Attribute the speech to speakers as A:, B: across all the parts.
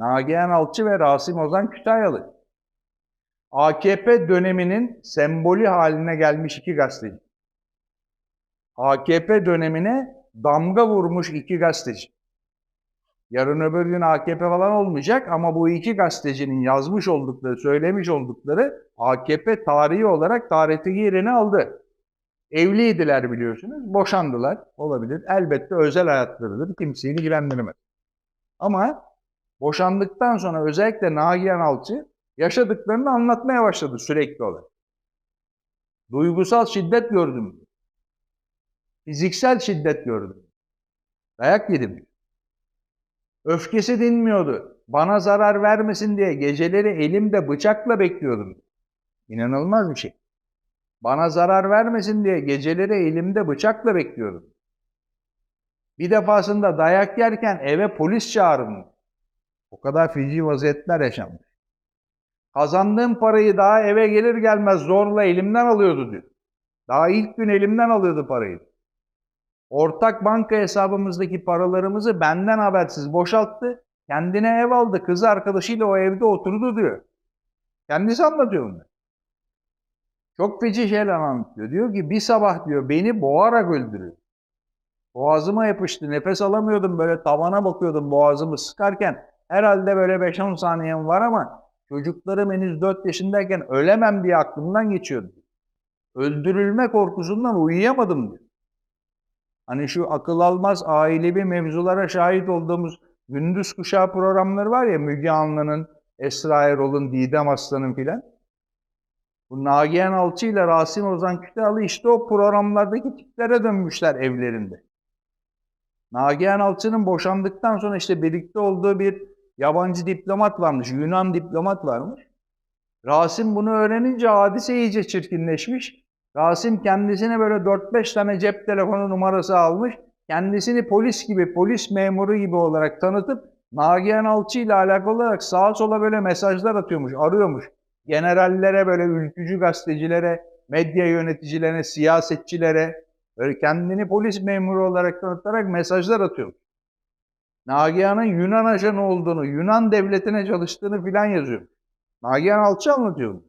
A: Nagihan Alçı ve Rasim Ozan Kütahyalı. AKP döneminin sembolü haline gelmiş iki gazeteci. AKP dönemine damga vurmuş iki gazeteci. Yarın öbür gün AKP falan olmayacak ama bu iki gazetecinin yazmış oldukları, söylemiş oldukları AKP tarihi olarak tarihteki yerini aldı. Evliydiler biliyorsunuz, boşandılar. Olabilir. Elbette özel hayatlarıdır. Kimseyi ilgilendirmez. Ama boşandıktan sonra özellikle Nagihan Alçı yaşadıklarını anlatmaya başladı sürekli olarak. Duygusal şiddet gördüm. Fiziksel şiddet gördüm. Dayak yedim. Öfkesi dinmiyordu. Bana zarar vermesin diye geceleri elimde bıçakla bekliyordum. İnanılmaz bir şey. Bana zarar vermesin diye geceleri elimde bıçakla bekliyordum. Bir defasında dayak yerken eve polis çağırdım. O kadar feci vaziyetler yaşanmış. Kazandığım parayı daha eve gelir gelmez zorla elimden alıyordu diyor. Daha ilk gün elimden alıyordu parayı. Ortak banka hesabımızdaki paralarımızı benden habersiz boşalttı. Kendine ev aldı. Kız arkadaşıyla o evde oturdu diyor. Kendisi anlatıyor bunu. Çok feci şeyler anlatıyor. Diyor ki bir sabah diyor beni boğarak öldürüyor. Boğazıma yapıştı. Nefes alamıyordum. Böyle tavana bakıyordum boğazımı sıkarken. Herhalde böyle 5-10 saniyem var ama çocuklarım henüz 4 yaşındayken ölemem diye aklımdan geçiyordu. Öldürülme korkusundan uyuyamadım diyor. Hani şu akıl almaz ailevi mevzulara şahit olduğumuz gündüz kuşağı programları var ya Müge Anlı'nın, Esra Erol'un, Didem Aslan'ın filan. Bu Nagihan Alçı ile Rasim Ozan Kütahyalı işte o programlardaki tiplere dönmüşler evlerinde. Nagihan Alçı'nın boşandıktan sonra işte birlikte olduğu bir yabancı diplomat varmış, Yunan diplomat varmış. Rasim bunu öğrenince hadise iyice çirkinleşmiş. Rasim kendisine böyle 4-5 tane cep telefonu numarası almış. Kendisini polis gibi, polis memuru gibi olarak tanıtıp Nagihan Alçı ile alakalı olarak sağa sola böyle mesajlar atıyormuş, arıyormuş. Generallere böyle ülkücü gazetecilere, medya yöneticilerine, siyasetçilere böyle kendini polis memuru olarak tanıtarak mesajlar atıyormuş. Nagihan'ın Yunan ajanı olduğunu, Yunan devletine çalıştığını filan yazıyor. Nagihan Alçı anlatıyor.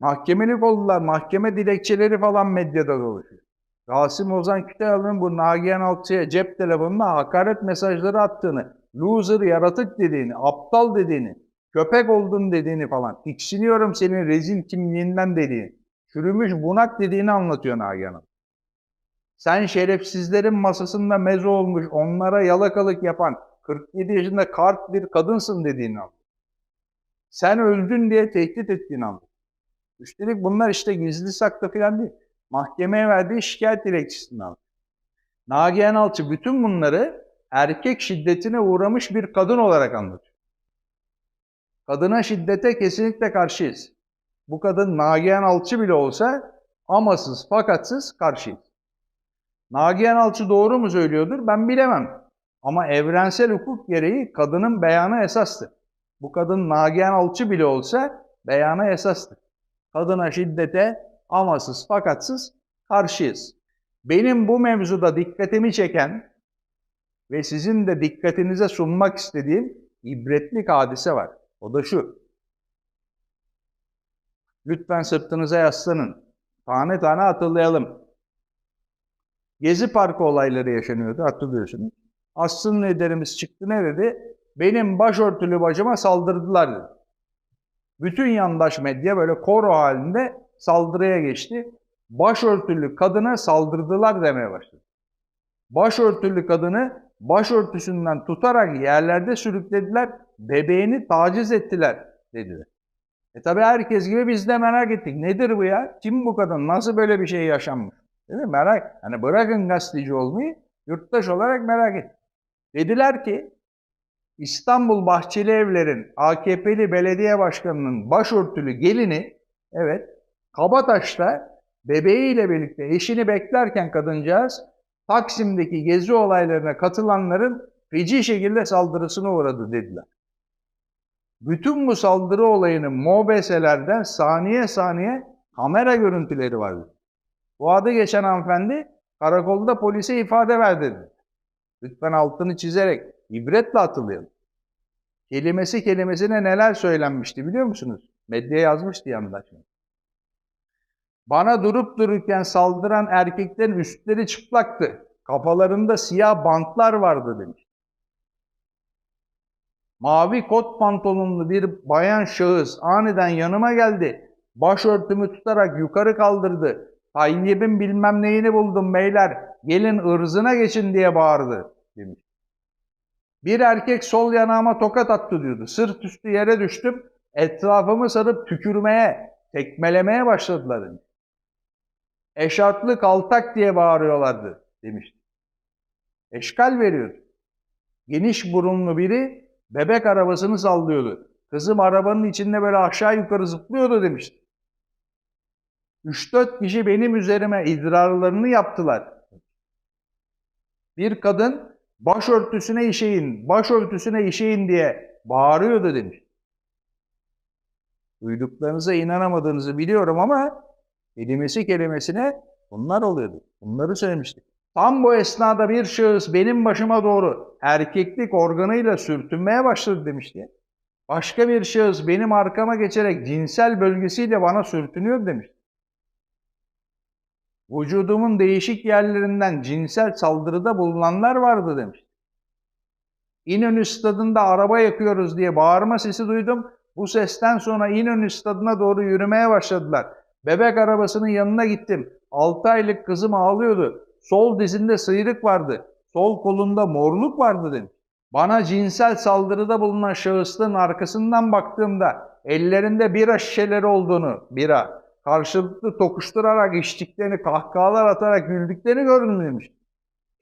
A: Mahkemelik oldular. Mahkeme dilekçeleri falan medyada dolaşıyor. Rasim Ozan Kütahyalı'nın bu Nagihan Alçı'ya cep telefonuna hakaret mesajları attığını, loser, yaratık dediğini, aptal dediğini, köpek oldun dediğini falan, tiksiniyorum senin rezil kimliğinden dediğini, çürümüş bunak dediğini anlatıyor Nagihan Hanım. Sen şerefsizlerin masasında meze olmuş, onlara yalakalık yapan, 47 yaşında kart bir kadınsın dediğini anlatıyor. Sen öldün diye tehdit ettiğini anlatıyor. Üstelik bunlar işte gizli saklı falan değil. Mahkemeye verdiği şikayet dilekçesinden. Nagihan Alçı bütün bunları erkek şiddetine uğramış bir kadın olarak anlatıyor. Kadına şiddete kesinlikle karşıyız. Bu kadın Nagihan Alçı bile olsa amasız fakatsız karşıyız. Nagihan Alçı doğru mu söylüyordur ben bilemem. Ama evrensel hukuk gereği kadının beyanı esastır. Bu kadın Nagihan Alçı bile olsa beyanı esastır kadına şiddete amasız fakatsız karşıyız. Benim bu mevzuda dikkatimi çeken ve sizin de dikkatinize sunmak istediğim ibretlik hadise var. O da şu. Lütfen sırtınıza yaslanın. Tane tane hatırlayalım. Gezi Parkı olayları yaşanıyordu hatırlıyorsunuz. Aslı liderimiz çıktı ne dedi? Benim başörtülü bacıma saldırdılar dedi. Bütün yandaş medya böyle koro halinde saldırıya geçti. Başörtülü kadına saldırdılar demeye başladı. Başörtülü kadını başörtüsünden tutarak yerlerde sürüklediler, bebeğini taciz ettiler dediler. E tabi herkes gibi biz de merak ettik. Nedir bu ya? Kim bu kadın? Nasıl böyle bir şey yaşanmış? Değil mi? Merak. Hani bırakın gazeteci olmayı, yurttaş olarak merak ettik. Dediler ki İstanbul Bahçeli Evler'in AKP'li belediye başkanının başörtülü gelini evet Kabataş'ta bebeğiyle birlikte eşini beklerken kadıncağız Taksim'deki gezi olaylarına katılanların feci şekilde saldırısına uğradı dediler. Bütün bu saldırı olayının MOBES'lerden saniye saniye kamera görüntüleri vardı. Bu adı geçen hanımefendi karakolda polise ifade verdi. Lütfen altını çizerek ibretle hatırlayalım. Kelimesi kelimesine neler söylenmişti biliyor musunuz? Medyaya yazmıştı yanında şimdi. Bana durup dururken saldıran erkeklerin üstleri çıplaktı. Kafalarında siyah bantlar vardı demiş. Mavi kot pantolonlu bir bayan şahıs aniden yanıma geldi. Başörtümü tutarak yukarı kaldırdı. Tayyip'in bilmem neyini buldum beyler. Gelin ırzına geçin diye bağırdı demiş. Bir erkek sol yanağıma tokat attı diyordu. Sırt üstü yere düştüm. Etrafımı sarıp tükürmeye, tekmelemeye başladılar demiş. Eşartlı kaltak diye bağırıyorlardı demişti. Eşkal veriyordu. Geniş burunlu biri bebek arabasını sallıyordu. Kızım arabanın içinde böyle aşağı yukarı zıplıyordu demişti. 3-4 kişi benim üzerime idrarlarını yaptılar. Bir kadın başörtüsüne işeyin, başörtüsüne işeyin diye bağırıyordu demiş. Duyduklarınıza inanamadığınızı biliyorum ama kelimesi kelimesine bunlar oluyordu. Bunları söylemiştik. Tam bu esnada bir şahıs benim başıma doğru erkeklik organıyla sürtünmeye başladı demişti. Başka bir şahıs benim arkama geçerek cinsel bölgesiyle bana sürtünüyor demiş. Vücudumun değişik yerlerinden cinsel saldırıda bulunanlar vardı demiş. İnönü stadında araba yakıyoruz diye bağırma sesi duydum. Bu sesten sonra İnönü stadına doğru yürümeye başladılar. Bebek arabasının yanına gittim. 6 aylık kızım ağlıyordu. Sol dizinde sıyrık vardı. Sol kolunda morluk vardı demiş. Bana cinsel saldırıda bulunan şahısların arkasından baktığımda ellerinde bira şişeleri olduğunu, bira, karşılıklı tokuşturarak içtiklerini, kahkahalar atarak güldüklerini gördüm demiş.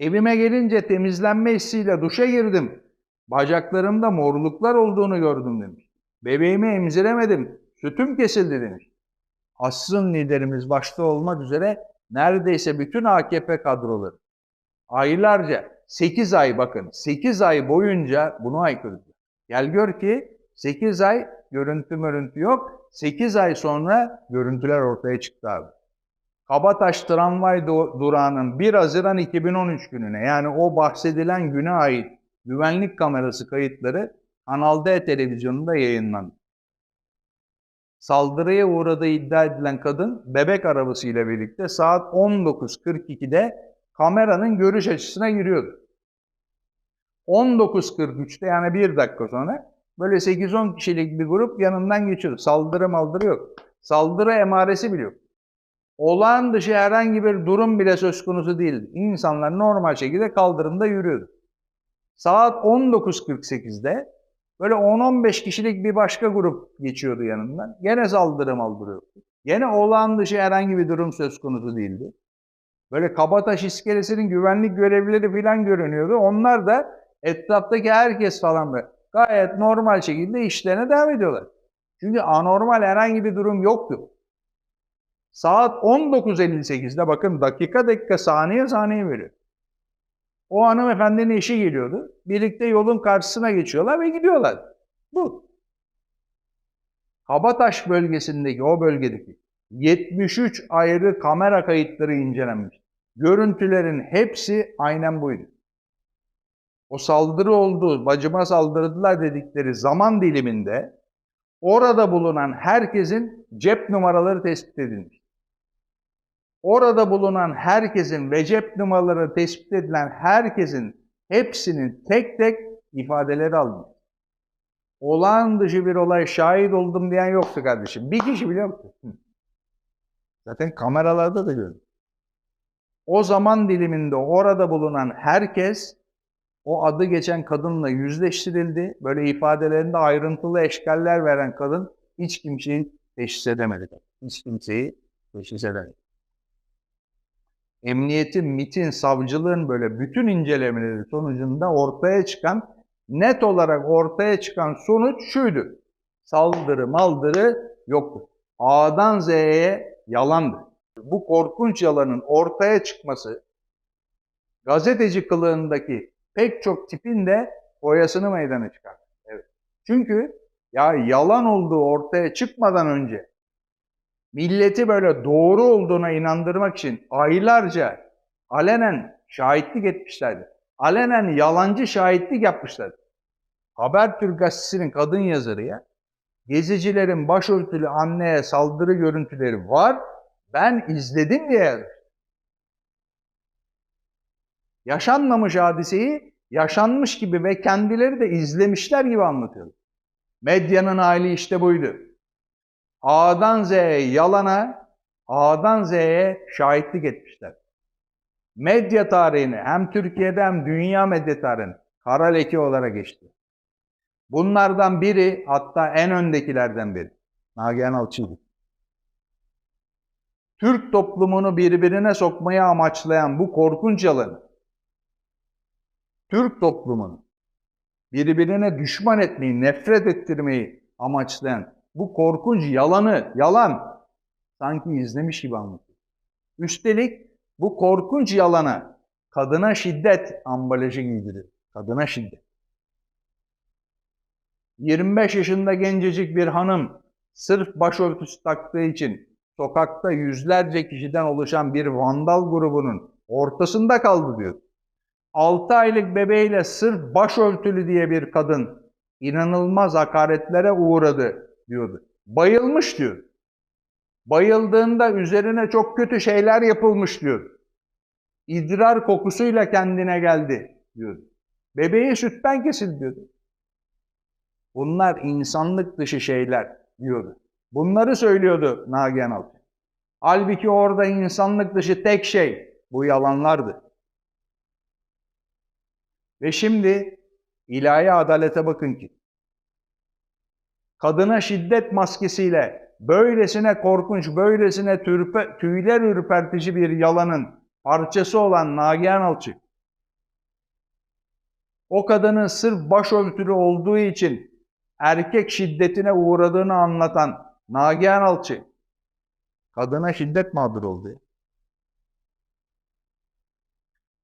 A: Evime gelince temizlenme hissiyle duşa girdim. Bacaklarımda morluklar olduğunu gördüm demiş. Bebeğimi emziremedim, sütüm kesildi demiş. Asrın liderimiz başta olmak üzere neredeyse bütün AKP kadroları aylarca 8 ay bakın 8 ay boyunca bunu aykırıdı. Gel gör ki 8 ay görüntü mörüntü yok. 8 ay sonra görüntüler ortaya çıktı abi. Kabataş tramvay durağının 1 Haziran 2013 gününe yani o bahsedilen güne ait güvenlik kamerası kayıtları Kanal D televizyonunda yayınlandı. Saldırıya uğradığı iddia edilen kadın bebek arabasıyla birlikte saat 19.42'de kameranın görüş açısına giriyordu. 19.43'te yani bir dakika sonra böyle 8-10 kişilik bir grup yanından geçiyordu. Saldırı maldırı yok. Saldırı emaresi bile yok. Olağan dışı herhangi bir durum bile söz konusu değildi. İnsanlar normal şekilde kaldırımda yürüyordu. Saat 19.48'de böyle 10-15 kişilik bir başka grup geçiyordu yanından. Gene saldırı maldırı Gene olağan dışı herhangi bir durum söz konusu değildi. Böyle Kabataş iskelesinin güvenlik görevlileri falan görünüyordu. Onlar da etraftaki herkes falan böyle gayet normal şekilde işlerine devam ediyorlar. Çünkü anormal herhangi bir durum yoktu. Saat 19.58'de bakın dakika dakika saniye saniye veriyor. O hanımefendinin eşi geliyordu. Birlikte yolun karşısına geçiyorlar ve gidiyorlar. Bu. Kabataş bölgesindeki, o bölgedeki 73 ayrı kamera kayıtları incelenmiş. Görüntülerin hepsi aynen buydu. O saldırı oldu, bacıma saldırdılar dedikleri zaman diliminde orada bulunan herkesin cep numaraları tespit edilmiş. Orada bulunan herkesin ve cep numaraları tespit edilen herkesin hepsinin tek tek ifadeleri alınmış. Olağan dışı bir olay şahit oldum diyen yoktu kardeşim. Bir kişi bile yoktu. Zaten kameralarda da gördüm. O zaman diliminde orada bulunan herkes o adı geçen kadınla yüzleştirildi. Böyle ifadelerinde ayrıntılı eşkaller veren kadın hiç kimseyi teşhis edemedi. Hiç kimseyi teşhis edemedi. Emniyetin, MIT'in, savcılığın böyle bütün incelemeleri sonucunda ortaya çıkan, net olarak ortaya çıkan sonuç şuydu. Saldırı, maldırı yoktu. A'dan Z'ye yalandı. Bu korkunç yalanın ortaya çıkması gazeteci kılığındaki pek çok tipin de boyasını meydana çıkar. Evet. Çünkü ya yalan olduğu ortaya çıkmadan önce milleti böyle doğru olduğuna inandırmak için aylarca alenen şahitlik etmişlerdi. alenen yalancı şahitlik yapmışlar. Habertürk gazetesinin kadın yazarı ya. Gezicilerin başörtülü anneye saldırı görüntüleri var. Ben izledim diye yazmış. Yaşanmamış hadiseyi yaşanmış gibi ve kendileri de izlemişler gibi anlatıyor. Medyanın hali işte buydu. A'dan Z'ye yalana, A'dan Z'ye şahitlik etmişler. Medya tarihini hem Türkiye'de hem dünya medya tarihini kara leke olarak geçti. Bunlardan biri hatta en öndekilerden biri. Nagihan Alçı'ydı. Türk toplumunu birbirine sokmaya amaçlayan bu korkunç yalanı, Türk toplumunu birbirine düşman etmeyi, nefret ettirmeyi amaçlayan bu korkunç yalanı, yalan sanki izlemiş gibi anlatıyor. Üstelik bu korkunç yalana kadına şiddet ambalajı giydirir. Kadına şiddet. 25 yaşında gencecik bir hanım sırf başörtüsü taktığı için sokakta yüzlerce kişiden oluşan bir vandal grubunun ortasında kaldı diyor. 6 aylık bebeğiyle sırf başörtülü diye bir kadın inanılmaz hakaretlere uğradı diyordu. Bayılmış diyor. Bayıldığında üzerine çok kötü şeyler yapılmış diyor. İdrar kokusuyla kendine geldi diyor. Bebeği sütten kesildi diyordu. Bunlar insanlık dışı şeyler diyordu. Bunları söylüyordu Nagihan Alçı. Halbuki orada insanlık dışı tek şey bu yalanlardı. Ve şimdi ilahi adalete bakın ki kadına şiddet maskesiyle böylesine korkunç, böylesine türpe, tüyler ürpertici bir yalanın parçası olan Nagihan Alçı o kadının sırf başörtülü olduğu için erkek şiddetine uğradığını anlatan Nagihan Alçı kadına şiddet mağdur oldu.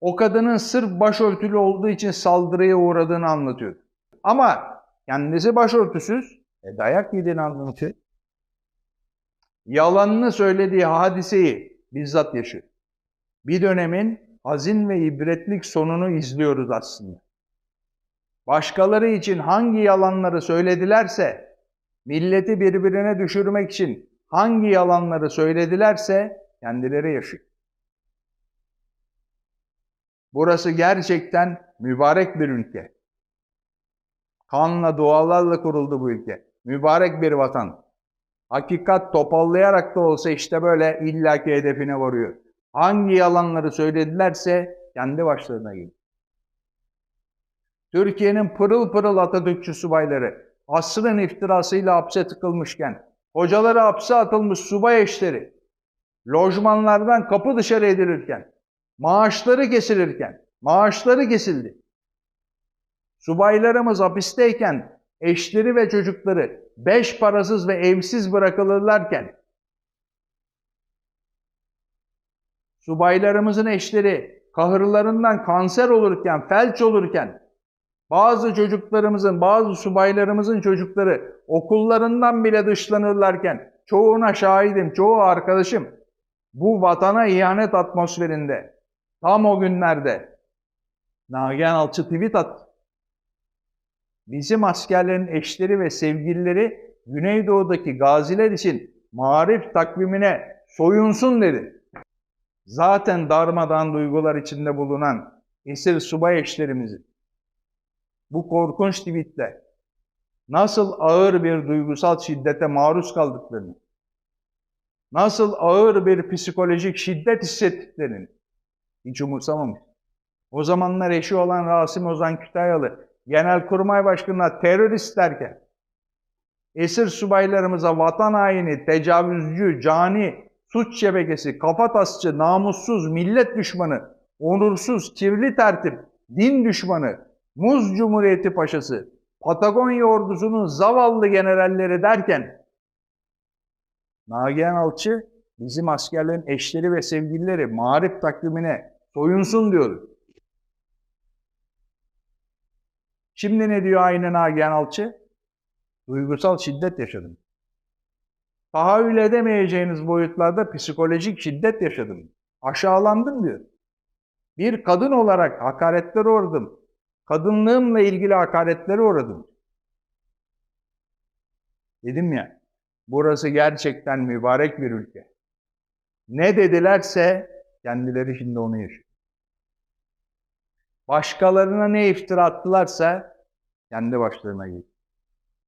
A: O kadının sırf başörtülü olduğu için saldırıya uğradığını anlatıyor. Ama kendisi başörtüsüz, e, dayak yediğini anlatıyor. Yalanını söylediği hadiseyi bizzat yaşıyor. Bir dönemin hazin ve ibretlik sonunu izliyoruz aslında. Başkaları için hangi yalanları söyledilerse, milleti birbirine düşürmek için hangi yalanları söyledilerse kendileri yaşıyor. Burası gerçekten mübarek bir ülke. Kanla, dualarla kuruldu bu ülke. Mübarek bir vatan. Hakikat topallayarak da olsa işte böyle illaki hedefine varıyor. Hangi yalanları söyledilerse kendi başlarına geliyor. Türkiye'nin pırıl pırıl Atatürkçü subayları asrın iftirasıyla hapse tıkılmışken, hocaları hapse atılmış subay eşleri, lojmanlardan kapı dışarı edilirken, maaşları kesilirken, maaşları kesildi. Subaylarımız hapisteyken eşleri ve çocukları beş parasız ve evsiz bırakılırlarken, subaylarımızın eşleri kahırlarından kanser olurken, felç olurken, bazı çocuklarımızın, bazı subaylarımızın çocukları okullarından bile dışlanırlarken, çoğuna şahidim, çoğu arkadaşım, bu vatana ihanet atmosferinde, tam o günlerde, Nagihan Alçı tweet attı. Bizim askerlerin eşleri ve sevgilileri Güneydoğu'daki gaziler için marif takvimine soyunsun dedi. Zaten darmadan duygular içinde bulunan esir subay eşlerimizi bu korkunç tweetle nasıl ağır bir duygusal şiddete maruz kaldıklarını, nasıl ağır bir psikolojik şiddet hissettiklerini hiç umursamamış. O zamanlar eşi olan Rasim Ozan Kütahyalı Genelkurmay Başkanı'na terörist derken esir subaylarımıza vatan haini, tecavüzcü, cani, suç şebekesi, kafatasçı, namussuz, millet düşmanı, onursuz, kirli tertip, din düşmanı, Muz Cumhuriyeti Paşası, Patagonya ordusunun zavallı generalleri derken Nagihan Alçı bizim askerlerin eşleri ve sevgilileri marif takvimine soyunsun diyor. Şimdi ne diyor aynı Nagihan Alçı? Duygusal şiddet yaşadım. Tahayyül edemeyeceğiniz boyutlarda psikolojik şiddet yaşadım. Aşağılandım diyor. Bir kadın olarak hakaretlere uğradım. Kadınlığımla ilgili hakaretlere uğradım. Dedim ya, burası gerçekten mübarek bir ülke. Ne dedilerse kendileri şimdi onu yaşıyor. Başkalarına ne iftira attılarsa kendi başlarına geliyor.